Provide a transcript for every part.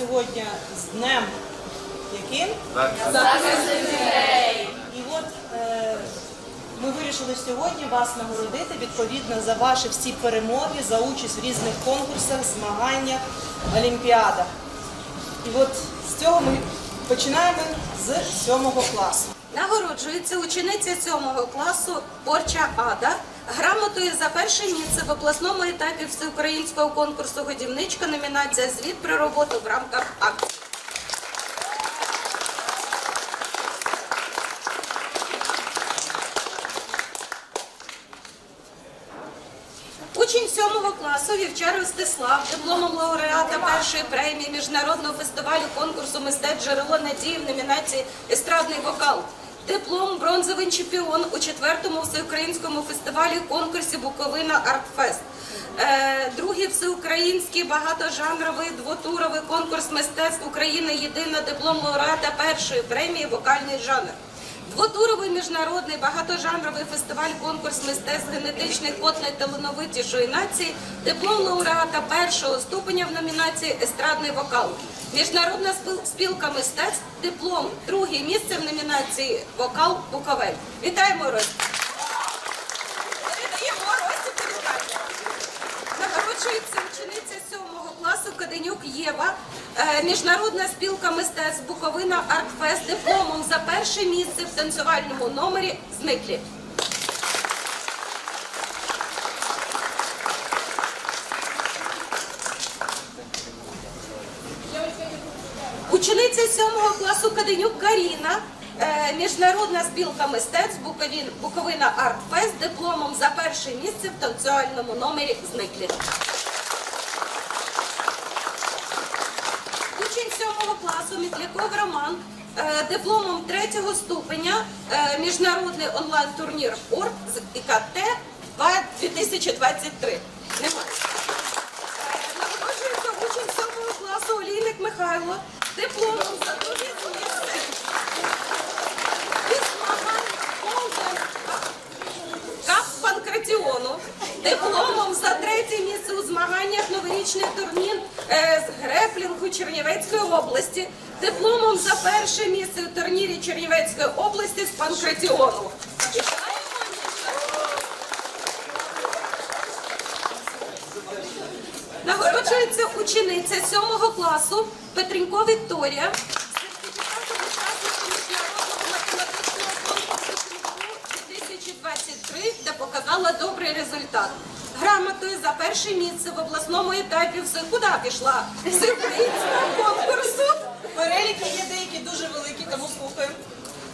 сьогодні з днем яким? І от е, ми вирішили сьогодні вас нагородити відповідно за ваші всі перемоги, за участь в різних конкурсах, змаганнях, олімпіадах. І от з цього ми починаємо з сьомого класу. Нагороджується учениця 7 класу Порча Ада грамотою за перше місце в обласному етапі всеукраїнського конкурсу годівничка номінація Звіт про роботу в рамках акції. Учень 7 класу Вівчар Ростислав, дипломом лауреата першої премії міжнародного фестивалю конкурсу мистецтв джерело надії в номінації Естрадний вокал. Диплом бронзовий чемпіон у четвертому всеукраїнському фестивалі конкурсі Буковина Артфест. Е, Другий всеукраїнський багатожанровий двотуровий конкурс мистецтв України. Єдина диплом лауреата першої премії Вокальний жанр. Двотуровий міжнародний багатожанровий фестиваль конкурс мистецтв генетичних код найталановитішої нації, диплом лауреата першого ступеня в номінації Естрадний вокал. Міжнародна спіл- спілка мистецтв, диплом друге місце в номінації Вокал Буковель. Вітаємо Рості! Передаємо Рості привітання. Нагороджується учениця 7 класу Каденюк Єва, е, Міжнародна спілка мистецтв Буковина Артфест дипломом за перше місце в танцювальному номері Зниклі. Учениця 7 класу Каденюк Каріна, е, Міжнародна спілка мистецтв Буковина Артфест дипломом за перше місце в танцювальному номері Зниклі. Учень 7 Мітляков Роман е, дипломом третього ступеня е, міжнародний онлайн-турнір ОРТ з ІКТ 2023. Немає. Е, учень 7 класу Олійник Михайло дипломом за друге місце. Дипломом за третє місце у змаганнях новорічний турнір е, з греплінгу Чернівецької області, дипломом за перше місце у турнірі Чернівецької області з Панкратіону. Нагороджується учениця 7 класу Петренько Вікторія. Сертифікатом учасника міжнародного математичного конкурсу «Крику» 2023, показала добрий результат. Грамотою за перше місце в обласному етапі все куди пішла? Всеукраїнського конкурсу. Переліки є деякі дуже великі, тому слухаємо.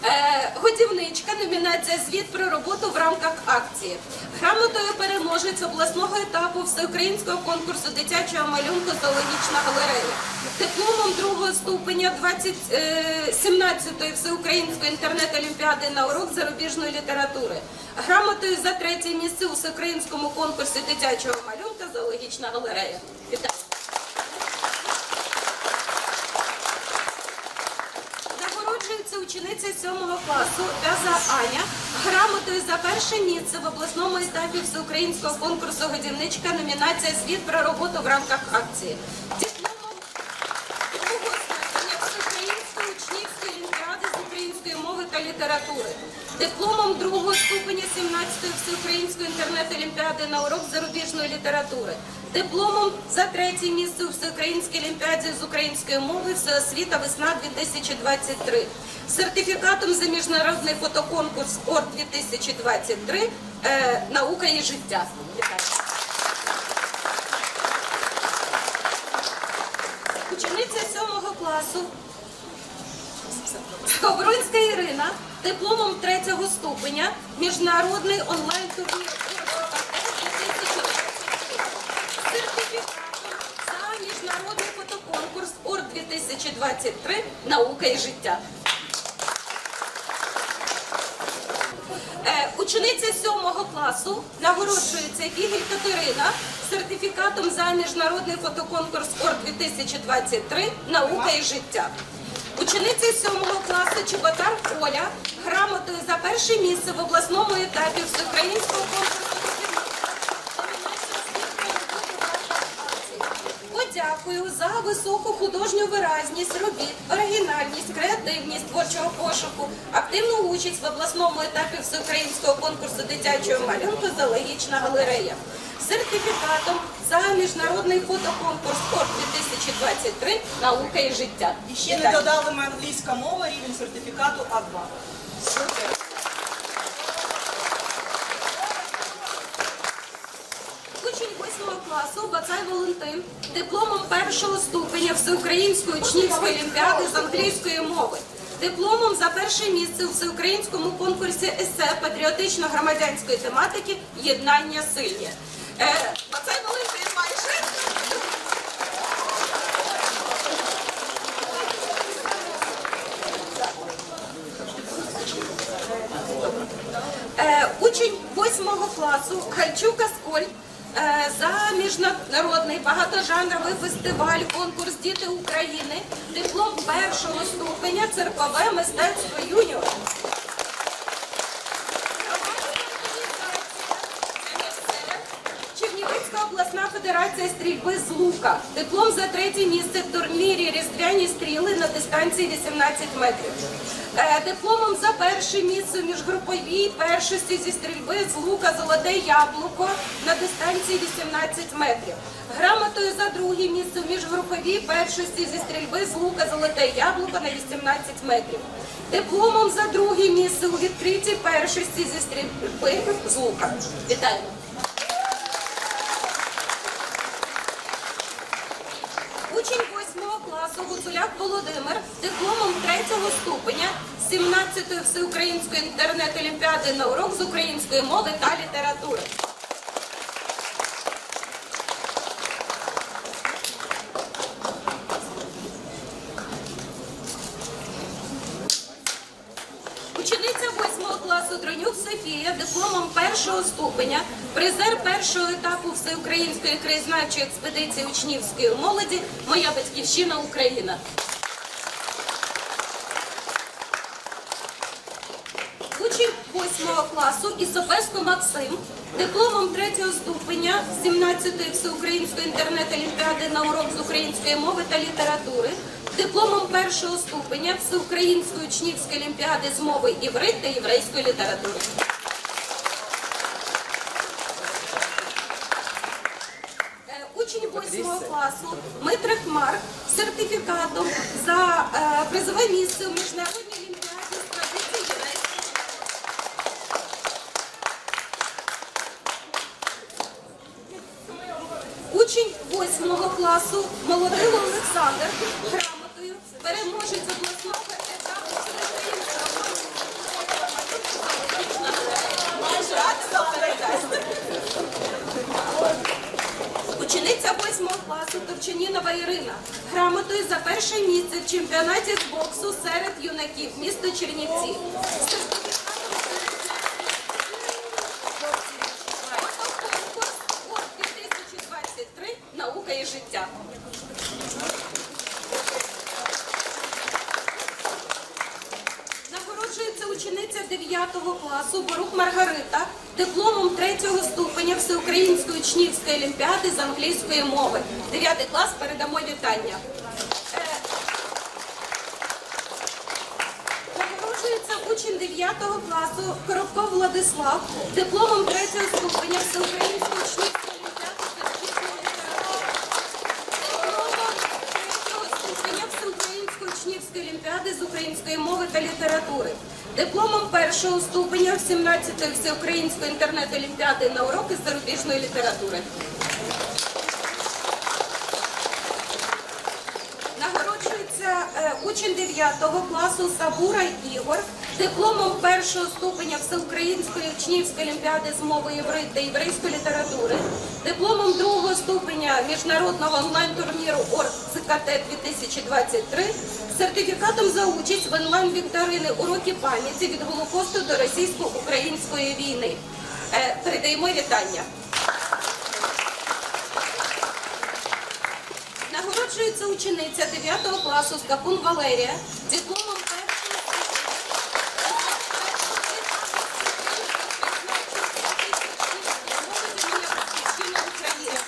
Е, Годівничка, номінація Звіт про роботу в рамках акції. Грамотою переможець обласного етапу всеукраїнського конкурсу дитячого малюнку Зоологічна галерея. Дипломом другого ступеня 20, е, 17-ї всеукраїнської інтернет-олімпіади на урок зарубіжної літератури. Грамотою за третє місце у всеукраїнському конкурсі дитячого малюнка Зоологічна галерея. Вітаю! Нагороджується учениця 7 класу Пяза Аня грамотою за перше місце в обласному етапі всеукраїнського конкурсу годівничка номінація Звіт про роботу в рамках акції. Дипломом другого ступеня всеукраїнської учнівської олімпіади з української мови та літератури. Дипломом другого ступеня 17-ї всеукраїнської інтернет-олімпіади на урок зарубіжної літератури. Дипломом за третє місце у всеукраїнській олімпіаді з української мови Всеосвіта весна 2023. Сертифікатом за міжнародний фотоконкурс ОР 2023 е, наука і життя. Учениця 7 класу Скобронська Ірина дипломом третього ступеня міжнародний онлайн-турнір сертифікатом за міжнародний фотоконкурс ОР 2023 наука і життя. Е, Учениця 7 класу нагороджується Фігель Катерина сертифікатом за міжнародний фотоконкурс ОР 2023 наука і життя. Учениця 7 класу Чеботар Оля грамотою за перше місце в обласному етапі всеукраїнського конкурсу. Подякою за високу художню виразність робіт, оригінальність, креативність творчого пошуку, активну участь в обласному етапі всеукраїнського конкурсу дитячого малюнку «Зоологічна галерея. Сертифікатом за міжнародний фотоконкурс «Спорт 2023. Наука і життя. І ще не додали ми англійська мова, рівень сертифікату А2. Супер. Учень 8 класу Бацай Валентин дипломом першого ступеня Всеукраїнської учнівської олімпіади з англійської мови. Дипломом за перше місце у всеукраїнському конкурсі есе патріотично-громадянської тематики Єднання сильні. Бацай Валентин майже. Учень 8 класу Хальчук Аскольд е, за міжнародний багатожанровий фестиваль конкурс Діти України, диплом першого ступеня циркове мистецтво федерація стрільби з лука. Диплом за третє місце в турнірі Різдвяні стріли на дистанції 18 метрів. Е, Дипломом за перше місце міжгруповій першості зі стрільби з лука Золоте яблуко на дистанції 18 метрів. Грамотою за друге місце міжгруповій першості зі стрільби з лука Золоте яблуко на 18 метрів. Дипломом за друге місце у відкритій першості зі стрільби з лука. Вітаємо! Учень 8 класу Гуцуляк Володимир дипломом 3 ступеня 17-ї всеукраїнської інтернет-олімпіади на урок з української мови та літератури. Учениця 8 класу Дронюк Софія дипломом першого ступеня, призер першого етапу всеукраїнської краєзнавчої експедиції учнівської молоді Моя батьківщина Україна. Учень 8 класу Ісопеско Максим дипломом 3 ступеня 17-ї всеукраїнської інтернет-олімпіади на урок з української мови та літератури, дипломом першого ступеня Всеукраїнської учнівської олімпіади з мови іврит та єврейської літератури. Е, Учень 8 класу Митрик Марк з сертифікатом за е, призове місце у міжнародній олімпіаді з традиції єврейської Учень 8 класу Молодило Олександр грамотою переможець обласного етапу Учениця 8 класу Товчанінова Ірина грамотою за перше місце в чемпіонаті з боксу серед юнаків місто Чернівці. Фотоконкурс «Спорт 2023. Наука і життя. Нагороджується учениця 9 класу Борух Маргарита дипломом 3 ступеня Всеукраїнської учнівської олімпіади з англійської мови. 9 клас передамо вітання. Е, учень 9 класу Коробков Владислав дипломом 3 ступеня Всеукраїнської учнівської олімпіади з англійської літератури. Дипломом 3 ступеня Всеукраїнської учнівської олімпіади з української мови та літератури. Дипломом першого ступеня 17-ї всеукраїнської інтернет-олімпіади на уроки з зарубіжної літератури. Нагороджується е, учень 9 класу Сабура Ігор дипломом першого ступеня Всеукраїнської учнівської олімпіади з мови єврит та єврейської літератури, дипломом другого ступеня міжнародного онлайн-турніру ОРГ ЦКТ 2023, сертифікатом за участь в онлайн-вікторини уроки пам'яті від Голокосту до російсько-української війни. Е, Передаємо вітання. Нагороджується учениця 9 класу Скакун Валерія дипломом першого ступеня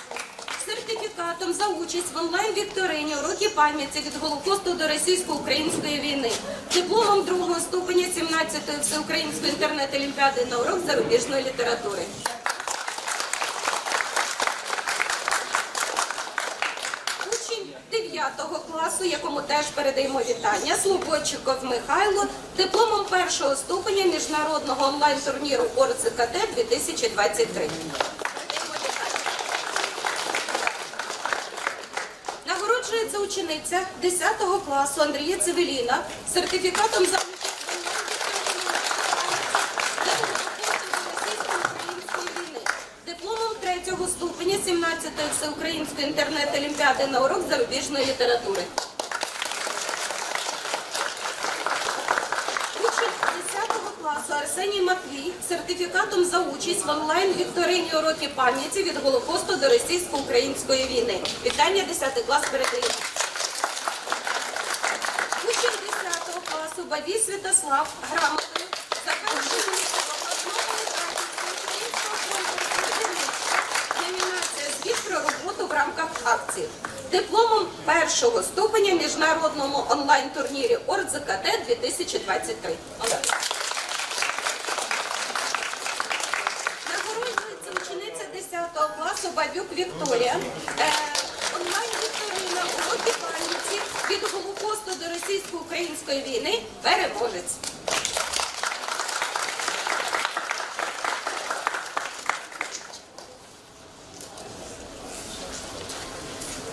сертифікатом за участь в онлайн-вікторині уроки пам'яті від Голокосту до російсько-української війни. Дипломом другого ступеня 17-ї всеукраїнської інтернет-олімпіади на урок зарубіжної літератури. Учень 9 класу, якому теж передаємо вітання, Слободчиков Михайло, дипломом першого ступеня міжнародного онлайн-турніру ОРЦКТ 2023. Нагороджується учениця 10 класу Андрія Цивіліна сертифікатом за ступеня 17-ї всеукраїнської інтернет-олімпіади на урок зарубіжної літератури. Учень 10 класу Арсеній Матвій сертифікатом за участь в онлайн-вікторині уроки пам'яті від Голокосту до російсько-української війни. Вітання 10 клас передаємо. Учень 10 класу Бабій Святослав грамотою за перше місце в обласному етапі всеукраїнського конкурсу «Одиниця». Номінація «Звіт про роботу в рамках акції. Дипломом першого ступеня міжнародному онлайн-турнірі ОРДЗКТ 2023. Нагороджується учениця 10 класу Бабюк Вікторія. Е, Онлайн-вікторина уроки пам'яті від Голокосту до російсько-української війни переможець.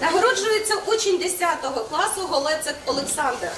Нагороджується учень 10 класу Голецик Олександр.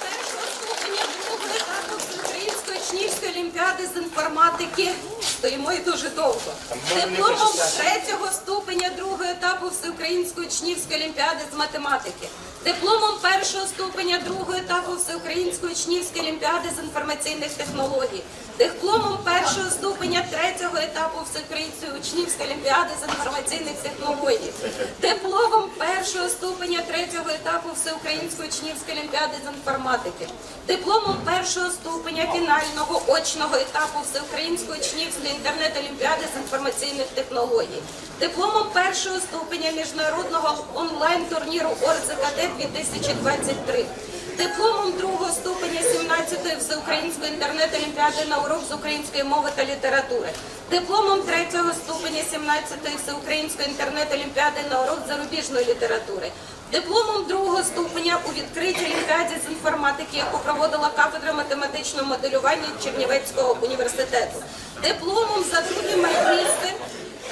Першого ступеня другого етапу Всеукраїнської учнівської олімпіади з інформатики. Стоїмо і дуже довго. Дипломом третього ступеня другого етапу Всеукраїнської учнівської олімпіади з математики. Дипломом першого ступеня другого етапу Всеукраїнської учнівської олімпіади з інформаційних технологій. Дипломом першого ступеня третього етапу Всеукраїнської учнівської олімпіади з інформаційних технологій. Дипломом першого ступеня третього етапу Всеукраїнської учнівської олімпіади з інформатики. Дипломом першого ступеня фінального очного етапу Всеукраїнської учнівської інтернет-олімпіади з інформаційних технологій. Дипломом першого ступеня міжнародного онлайн-турніру ОРЗКТ 2023. Дипломом другого ступеня 17-ї всеукраїнської інтернет-олімпіади на урок з української мови та літератури. Дипломом третього ступеня 17-ї всеукраїнської інтернет-олімпіади на урок зарубіжної літератури. Дипломом другого ступеня у відкритій олімпіаді з інформатики, яку проводила кафедра математичного моделювання Чернівецького університету. Дипломом за друге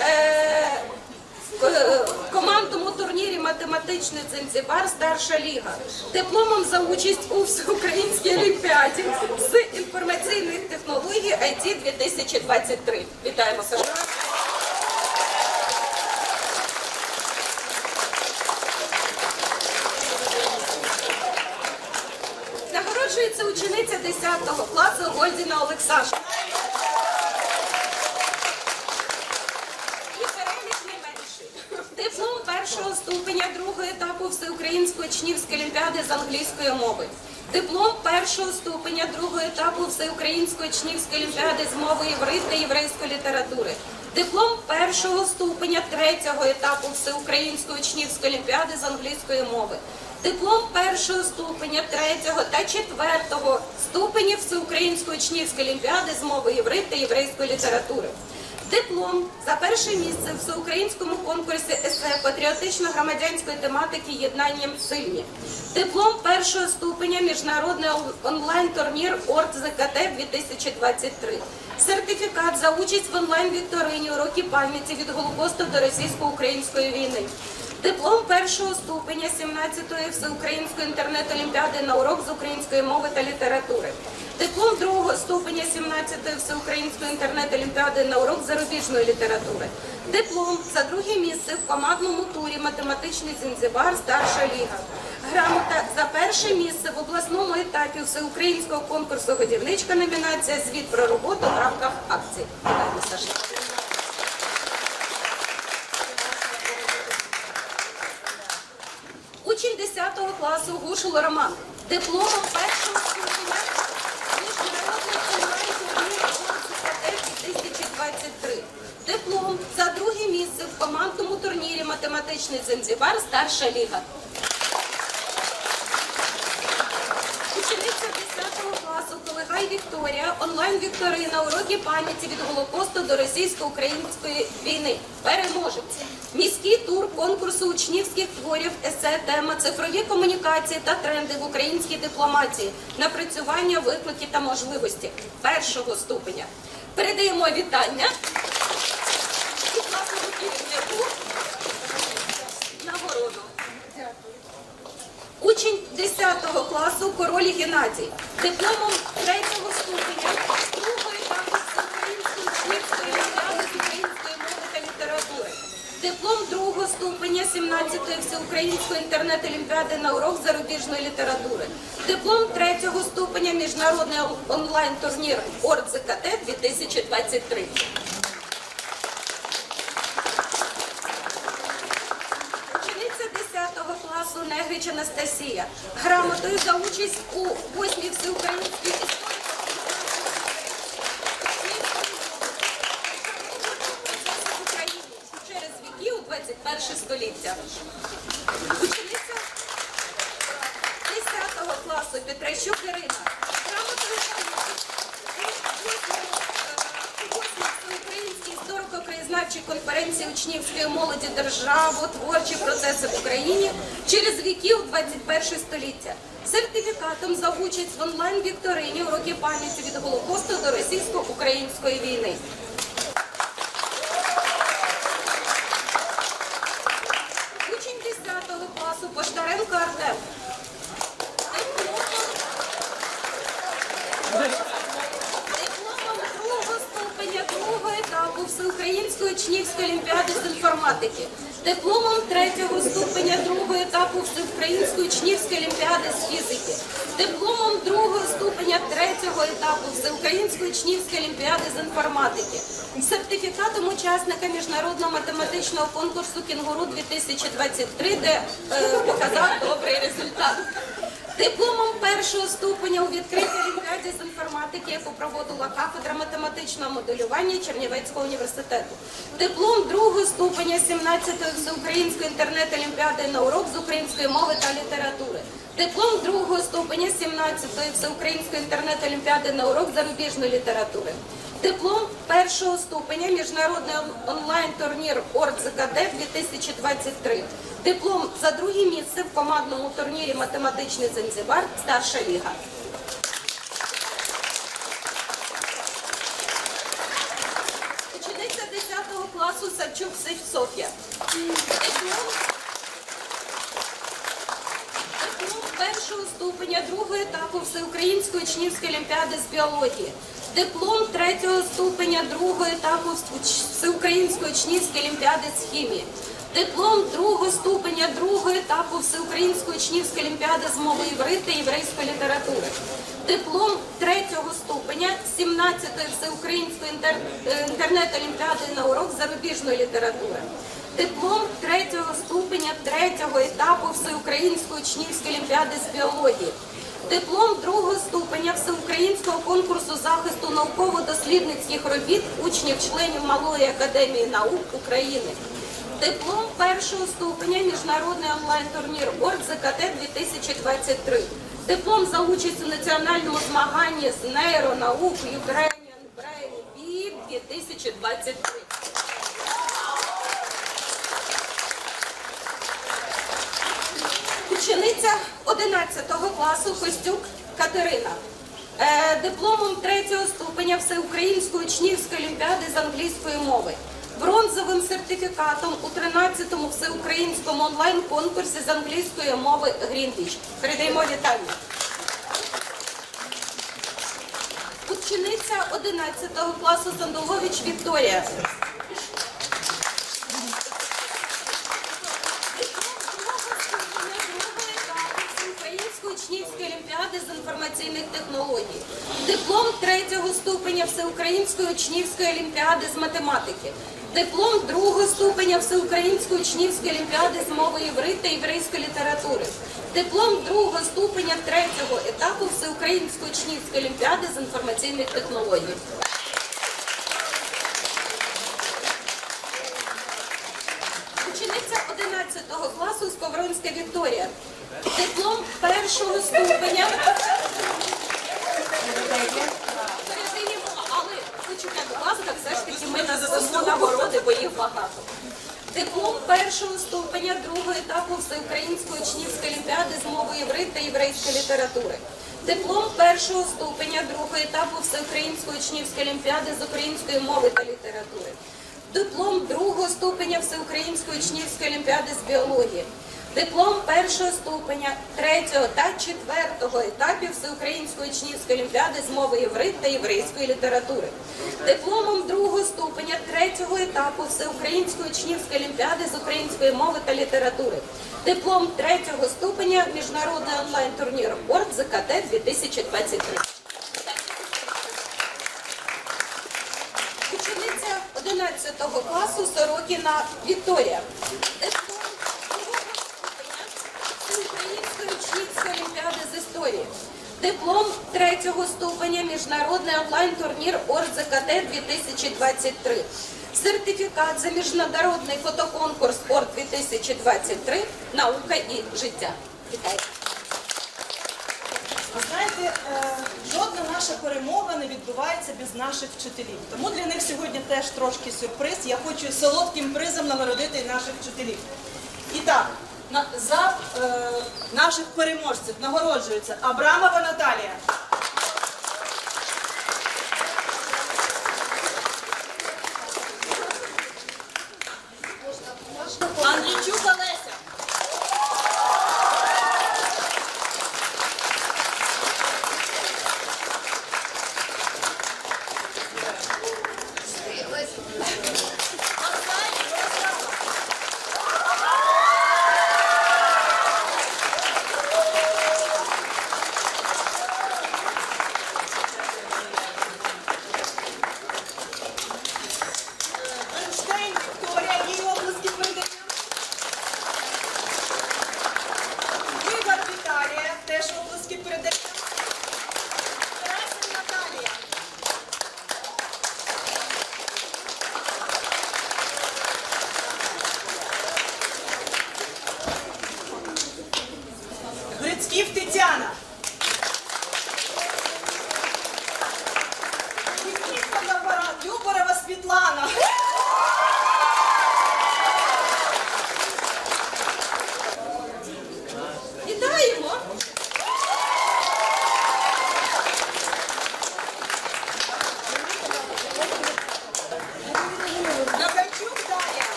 Е, в командному турнірі математичний Занзібар старша ліга. Дипломом за участь у всеукраїнській олімпіаді з інформаційних технологій IT 2023. Вітаємо Саша. Нагороджується учениця 10 класу Гольдіна Олександра. І перелік не менший. Диплом першого ступеня другого етапу Всеукраїнської учнівської олімпіади з англійської мови. Диплом першого ступеня другого етапу Всеукраїнської учнівської олімпіади з мови єврит та єврейської літератури. Диплом першого ступеня третього етапу Всеукраїнської учнівської олімпіади з англійської мови. Диплом першого ступеня, третього та четвертого ступенів Всеукраїнської учнівської олімпіади з мови єврит та єврейської літератури. Диплом за перше місце в всеукраїнському конкурсі есе патріотично-громадянської тематики Єднанням сильні. Диплом першого ступеня міжнародний онлайн-турнір ОРТ ЗКТ 2023. Сертифікат за участь в онлайн-вікторині уроки пам'яті від Голокосту до російсько-української війни. Диплом першого ступеня 17-ї всеукраїнської інтернет-олімпіади на урок з української мови та літератури. Диплом другого ступеня 17-ї всеукраїнської інтернет-олімпіади на урок зарубіжної літератури. Диплом за друге місце в командному турі математичний Зінзибар старша ліга. Грамота за перше місце в обласному етапі всеукраїнського конкурсу годівничка номінація Звіт про роботу в рамках акції. Вітаємо, Саша. Учень 10 класу Гушул Роман. Дипломом першого ступеня міжнародний онлайн-турнір «Орсика 2023. Диплом за друге місце в командному турнірі математичний Занзібар, старша ліга. Учениця 10 класу Колегай Вікторія, онлайн-вікторина, уроки пам'яті від Голокосту до російсько-української війни. Переможець. Міський тур конкурсу учнівських творів, есе, тема, цифрові комунікації та тренди в українській дипломатії, напрацювання, виклики та можливості першого ступеня. Передаємо вітання керівнику Учень 10 класу Король Геннадій, дипломом 3 ступеня, другої етапу всеукраїнської учнівської олімпіади з української мови та літератури. Диплом другого ступеня 17-ї всеукраїнської інтернет-олімпіади на урок зарубіжної літератури. Диплом третього ступеня міжнародний онлайн-турнір ОРДЗКТ 2023. Учениця 10 Негрич Анастасія. Грамотою за участь у 8 всеукраїнській історії через віки у 21 століття. Учениця 10 класу Петращук Ірина. Грамотою за участь у 8 всеукраїнській історико-краєзнавчій конференції учнівської молоді державотворчі процеси в Україні. Через 21 століття. Сертифікатом за участь в онлайн-вікторині уроки пам'яті від Голокосту до російсько-української війни. Учень 10 класу Поштаренко Артем. Дипломом другого ступеня другого етапу Всеукраїнської учнівської олімпіади з інформатики. Дипломом третього ступеня другого етапу Всеукраїнської учнівської олімпіади з фізики. Дипломом другого ступеня третього етапу Всеукраїнської учнівської олімпіади з інформатики. Сертифікатом учасника міжнародного математичного конкурсу Кінгуру 2023, де е, показав добрий результат. Дипломом першого ступеня у відкритій олімпіаді з інформатики, яку проводила кафедра математичного моделювання Чернівецького університету. Диплом другого ступеня 17-ї всеукраїнської інтернет-олімпіади на урок з української мови та літератури. Диплом другого ступеня 17-ї всеукраїнської інтернет-олімпіади на урок зарубіжної літератури. Диплом першого ступеня міжнародний онлайн-турнір ОРДЗКД 2023. Диплом за друге місце в командному турнірі Математичний Занзібар Старша ліга. Учениця 10 класу Савчук Софія. Диплом Диплом першого ступеня другого етапу Всеукраїнської учнівської олімпіади з біології. Диплом третього ступеня другого етапу Всеукраїнської учнівської олімпіади з хімії. Диплом другого ступеня другого етапу Всеукраїнської учнівської олімпіади з мови іврит та єврейської літератури. Диплом третього ступеня 17-ї Всеукраїнської інтер... е, інтернет-олімпіади на урок зарубіжної літератури. Диплом третього ступеня третього етапу Всеукраїнської учнівської олімпіади з біології. Диплом другого ступеня Всеукраїнського конкурсу захисту науково-дослідницьких робіт учнів-членів Малої академії наук України. Диплом першого ступеня Міжнародний онлайн-турнір ОРД ЗКТ 2023. Диплом за участь у національному змаганні з нейронаук Ukrainian Brain Bee 2023. Учениця 11 класу Костюк Катерина. Е, Дипломом третього ступеня Всеукраїнської учнівської олімпіади з англійської мови. Бронзовим сертифікатом у 13-му всеукраїнському онлайн-конкурсі з англійської мови Грінвіч. Передаємо вітання. Учениця 11 класу Сандулович Вікторія. Всеукраїнської учнівської олімпіади з інформаційних технологій. Диплом третього ступеня Всеукраїнської учнівської олімпіади з математики. Диплом другого ступеня Всеукраїнської учнівської олімпіади з мови єврит та єврейської літератури. Диплом другого ступеня третього етапу Всеукраїнської учнівської олімпіади з інформаційних технологій. Учениця 11 Сковронська Вікторія. Диплом першого ступеня. Багато. Диплом першого ступеня другого етапу Всеукраїнської учнівської олімпіади з мови єврит та єврейської літератури. Диплом першого ступеня другого етапу Всеукраїнської учнівської олімпіади з української мови та літератури. Диплом другого ступеня Всеукраїнської учнівської олімпіади з біології. Диплом першого ступеня третього та четвертого етапів Всеукраїнської учнівської олімпіади з мови єврит та єврейської літератури. Дипломом другого ступеня третього етапу Всеукраїнської учнівської олімпіади з української мови та літератури. Диплом третього ступеня міжнародний онлайн-турнір Орд ЗКТ 2023. Учениця 11 класу Сорокіна Вікторія. Диплом другого ступеня Всеукраїнської учнівської олімпіади. Диплом третього ступеня Міжнародний онлайн-турнір ОРЗКТ 2023. Сертифікат за міжнародний фотоконкурс ОР 2023 Наука і життя. Вітаю. Знаєте, е, жодна наша перемога не відбувається без наших вчителів. Тому для них сьогодні теж трошки сюрприз. Я хочу солодким призом нагородити наших вчителів. І так, за е, наших переможців нагороджується Абрамова Наталія.